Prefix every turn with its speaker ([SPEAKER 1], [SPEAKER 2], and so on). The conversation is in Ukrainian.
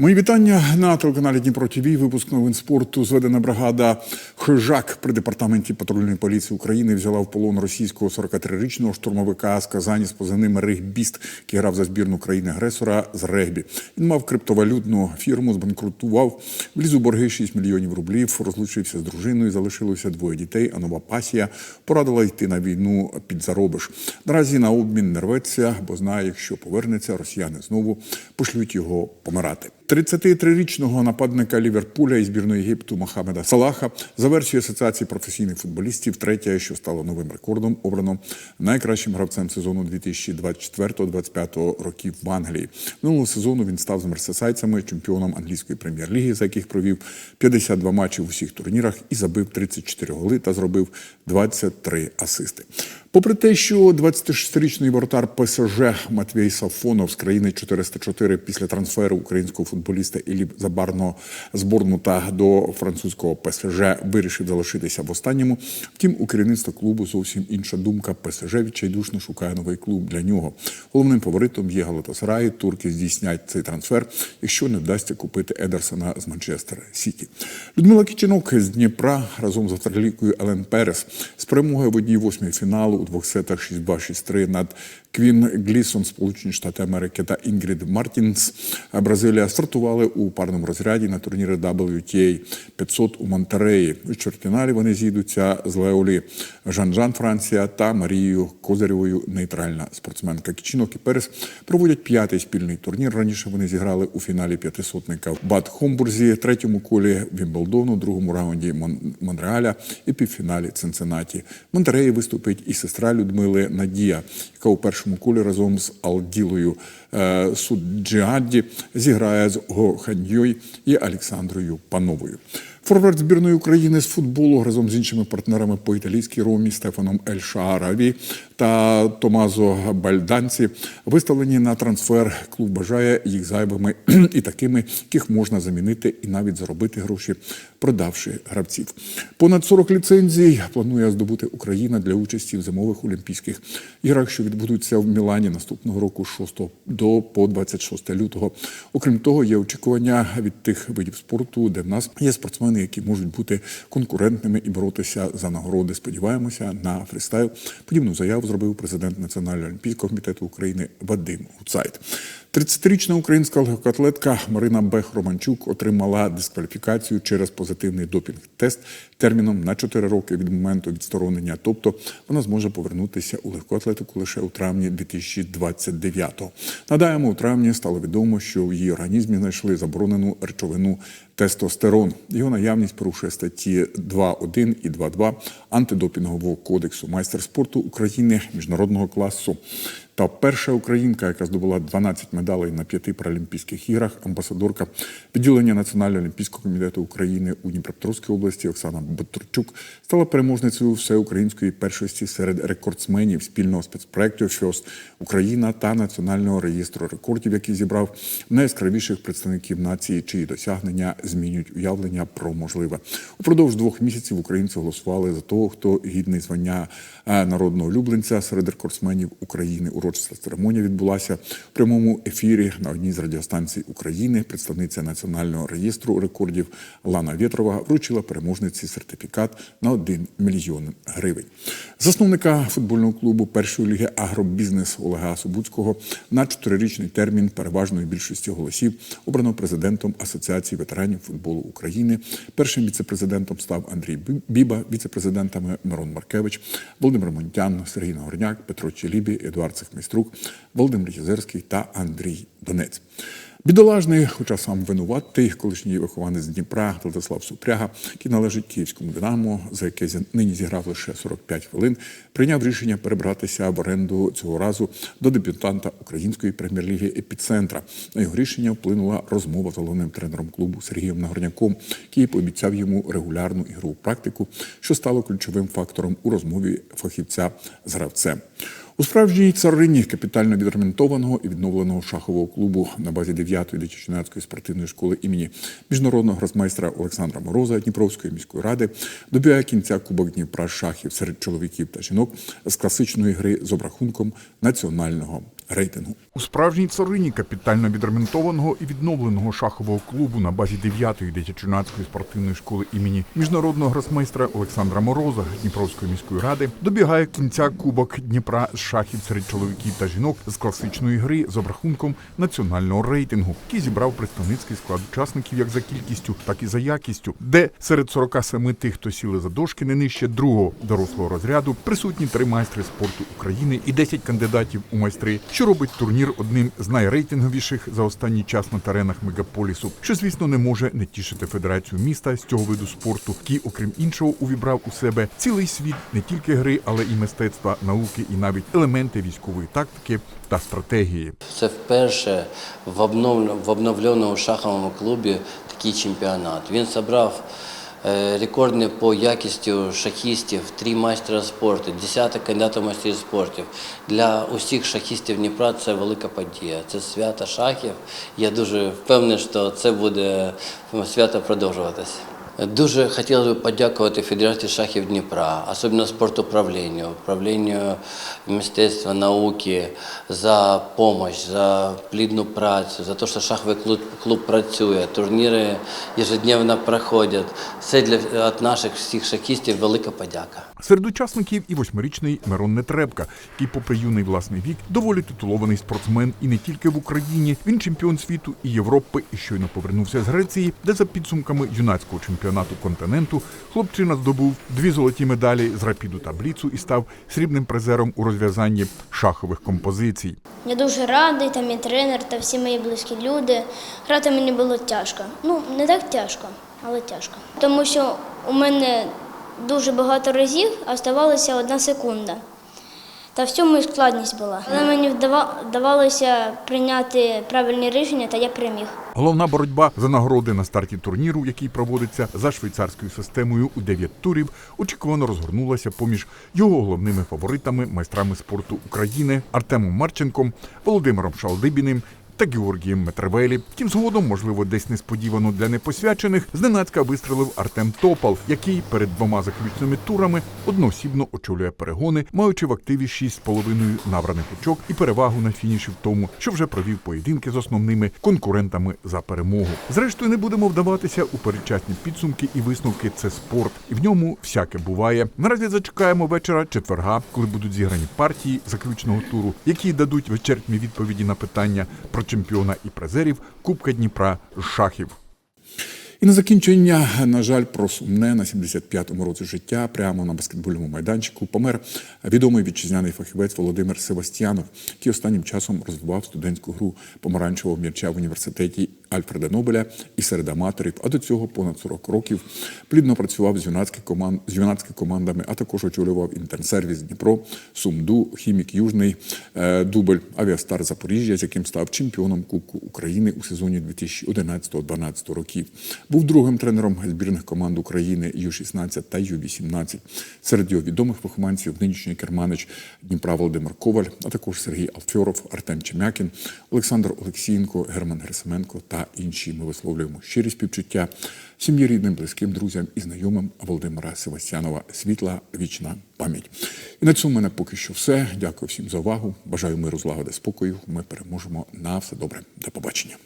[SPEAKER 1] Мої вітання на телеканалі Дніпро ТВ. Випуск новин спорту. Зведена бригада Хижак при департаменті патрульної поліції України взяла в полон російського 43-річного штурмовика з Казані з позивним Регбіст, який грав за збірну країни агресора з регбі. Він мав криптовалютну фірму, збанкрутував, вліз у борги 6 мільйонів рублів, розлучився з дружиною, залишилося двоє дітей. А нова пасія порадила йти на війну під заробиш. Наразі на обмін не рветься, бо знає, якщо повернеться, росіяни знову пошлють його помирати. 33-річного нападника Ліверпуля і збірної Єгипту Мохамеда Салаха за версією асоціації професійних футболістів, третє, що стало новим рекордом, обрано найкращим гравцем сезону 2024-2025 років в Англії. Минулого сезону він став з мерсесайцями чемпіоном англійської прем'єр-ліги, за яких провів 52 матчі в усіх турнірах і забив 34 голи та зробив 23 асисти. Попри те, що 26-річний воротар ПСЖ Матвій Сафонов з країни 404 після трансферу українського футболіста Ілі Забарного з Борнмута до французького ПСЖ вирішив залишитися в останньому. Втім, у керівництва клубу зовсім інша думка. ПСЖ відчайдушно шукає новий клуб для нього. Головним фаворитом є Галатасарай. Турки здійснять цей трансфер, якщо не вдасться купити Едерсона з Манчестера Сіті. Людмила Кічинок з Дніпра разом з австралійкою Елен Перес з перемогою в одній восьмій фіналу двох сетах 6-2, 6-3 над Квін Глісон, Сполучені Штати Америки та Інгрід Мартінс. Бразилія стартували у парному розряді на турнірі WTA 500 у Монтереї. У чвертьфіналі вони зійдуться з Леолі Жан-Жан Франція та Марією Козирєвою нейтральна спортсменка. Кічінок і Перес проводять п'ятий спільний турнір. Раніше вони зіграли у фіналі п'ятисотника в Бад Хомбурзі, третьому колі Вімблдону, другому раунді Мон- Монреаля і півфіналі Цинциннаті. В Монтереї виступить і сестра Людмили Надія, яка у першому колі разом з Алділою е, Суджіадді зіграє з Гоханьйой і Олександрою Пановою. Форвард збірної України з футболу разом з іншими партнерами по італійській ромі Стефаном Ель Шаараві та Томазо Бальданці виставлені на трансфер. Клуб бажає їх зайвими і такими, яких можна замінити і навіть заробити гроші, продавши гравців. Понад 40 ліцензій планує здобути Україна для участі в зимових Олімпійських іграх, що відбудуться в Мілані наступного року з 6 до по 26 лютого. Окрім того, є очікування від тих видів спорту, де в нас є спортсмени, які можуть бути конкурентними і боротися за нагороди. Сподіваємося на фрістайл. Подібну заяву зробив президент Національного олімпійського комітету України Вадим Гуцайт. 30-річна українська легкоатлетка Марина Бех Романчук отримала дискваліфікацію через позитивний допінг-тест терміном на 4 роки від моменту відсторонення. Тобто вона зможе повернутися у легку атлетику лише у травні 2029-го. Нагадаємо, у травні стало відомо, що в її організмі знайшли заборонену речовину тестостерон. Його наявність порушує статті 2.1 і 2.2 антидопінгового кодексу майстер спорту України міжнародного класу. Та перша українка, яка здобула 12 медалей на п'яти паралімпійських іграх, амбасадорка відділення Національного олімпійського комітету України у Дніпропетровській області Оксана Батурчук стала переможницею всеукраїнської першості серед рекордсменів спільного спецпроекту «Фьост Україна та Національного реєстру рекордів, який зібрав найяскравіших представників нації, чиї досягнення змінюють уявлення про можливе. Упродовж двох місяців українці голосували за того, хто гідний звання е, народного улюбленця серед рекордсменів України. Урочиста церемонія відбулася в прямому ефірі на одній з радіостанцій України. Представниця Національного реєстру рекордів Лана Вєтрова вручила переможниці сертифікат на 1 мільйон гривень. Засновника футбольного клубу першої ліги Агробізнес Олега Собуцького на чотирирічний термін переважної більшості голосів обрано президентом Асоціації ветеранів футболу України. Першим віцепрезидентом став Андрій Біба, віцепрезидентами Мирон Маркевич, Володимир Монтян, Сергій Нагорняк, Петро Челібі, Едуард Цехмайструк, Володимир Єзерський та Андрій Донець. Бідолажний, хоча сам винуватий, колишній вихованець Дніпра Владислав Супряга, який належить київському Динамо, за яке нині зіграв лише 45 хвилин, прийняв рішення перебратися в оренду цього разу до дебютанта української прем'єр-ліги Епіцентра. На його рішення вплинула розмова з головним тренером клубу Сергієм Нагорняком, який пообіцяв йому регулярну ігрову практику, що стало ключовим фактором у розмові фахівця з гравцем. У справжній царині капітально відремонтованого і відновленого шахового клубу на базі 9-ї дитячо-юнацької спортивної школи імені міжнародного гросмайстра Олександра Мороза Дніпровської міської ради добігає кінця Кубок Дніпра шахів серед чоловіків та жінок з класичної гри з обрахунком національного
[SPEAKER 2] рейтингу.
[SPEAKER 1] У справжній царині капітально відремонтованого і відновленого шахового клубу на базі 9-ї дитячо-юнацької спортивної школи імені міжнародного гросмейстра Олександра Мороза Дніпровської міської ради добігає кінця Кубок Дніпра з шахів серед чоловіків та жінок з класичної гри з обрахунком національного рейтингу, який зібрав представницький склад учасників як за кількістю, так і за якістю, де серед 47 тих, хто сіли за дошки не нижче другого дорослого розряду, присутні три майстри спорту України і 10 кандидатів у майстри, що робить турнір одним з найрейтинговіших за останній час на теренах мегаполісу, що звісно не може не тішити федерацію міста з цього виду спорту, який, окрім іншого, увібрав у себе цілий світ не тільки гри, але і мистецтва, науки, і навіть елементи військової тактики та стратегії.
[SPEAKER 3] Це вперше в обновленому, шаховому клубі такий чемпіонат. Він зібрав е, рекордні по якістю шахістів, три майстра спорту, десяток кандидатів майстрів спорту. Для усіх шахістів Дніпра це велика подія. Це свято шахів. Я дуже впевнений, що це буде свято продовжуватися. Дуже хотілося б подякувати Федерації шахів Дніпра, особливо спортуправлінню, управлінню мистецтва, науки за допомогу, за плідну працю, за те, що шаховий клуб, клуб працює, турніри ежедневно проходять. Це для від наших всіх шахістів велика подяка.
[SPEAKER 1] Серед учасників і восьмирічний Мирон Нетребка, який, попри юний власний вік, доволі титулований спортсмен і не тільки в Україні. Він чемпіон світу і Європи і щойно повернувся з Греції, де за підсумками юнацького чемпіонату континенту хлопчина здобув дві золоті медалі з рапіду та бліцу і став срібним призером у розв'язанні шахових композицій.
[SPEAKER 4] Я дуже радий, там і тренер, та всі мої близькі люди. Грати мені було тяжко. Ну, не так тяжко, але тяжко. Тому що у мене дуже багато разів, а ставалася одна секунда. Та в цьому і складність була. Але мені вдава- вдавалося прийняти правильні рішення, та я переміг.
[SPEAKER 1] Головна боротьба за нагороди на старті турніру, який проводиться за швейцарською системою у 9 турів, очікувано розгорнулася поміж його головними фаворитами, майстрами спорту України Артемом Марченком, Володимиром Шалдибіним. Та Георгієм Метревелі. Втім, згодом, можливо, десь несподівано для непосвячених, зненацька вистрелив Артем Топал, який перед двома заключними турами одноосібно очолює перегони, маючи в активі 6,5 набраних очок і перевагу на фініші в тому, що вже провів поєдинки з основними конкурентами за перемогу. Зрештою, не будемо вдаватися у передчасні підсумки і висновки. Це спорт, і в ньому всяке буває. Наразі зачекаємо вечора четверга, коли будуть зіграні партії заключного туру, які дадуть вичерпні відповіді на питання про чемпіона і призерів Кубка Дніпра з шахів.
[SPEAKER 2] І на закінчення, на жаль, про сумне на 75-му році життя прямо на баскетбольному майданчику помер відомий вітчизняний фахівець Володимир Севастьянов, який останнім часом розвивав студентську гру помаранчевого м'яча в університеті Альфреда Нобеля і серед аматорів. А до цього понад 40 років плідно працював з юнацькими команд з юнацькими командами, а також очолював інтернсервіс Дніпро, Сумду, Хімік Южний, е, Дубль, Авіастар Запоріжжя, з яким став чемпіоном Кубку України у сезоні 2011-2012 років. Був другим тренером збірних команд України Ю-16 та Ю-18. Серед його відомих вихованців нинішній керманич Дніпра Володимир Коваль, а також Сергій Алфьоров, Артем Чемякін, Олександр Олексієнко, Герман Герасименко та інші. Ми висловлюємо щирі співчуття сім'ї рідним, близьким друзям і знайомим Володимира Севастьянова. Світла вічна пам'ять. І на цьому в мене поки що все. Дякую всім за увагу. Бажаю миру, злагоди, спокою. Ми переможемо на все добре. До побачення.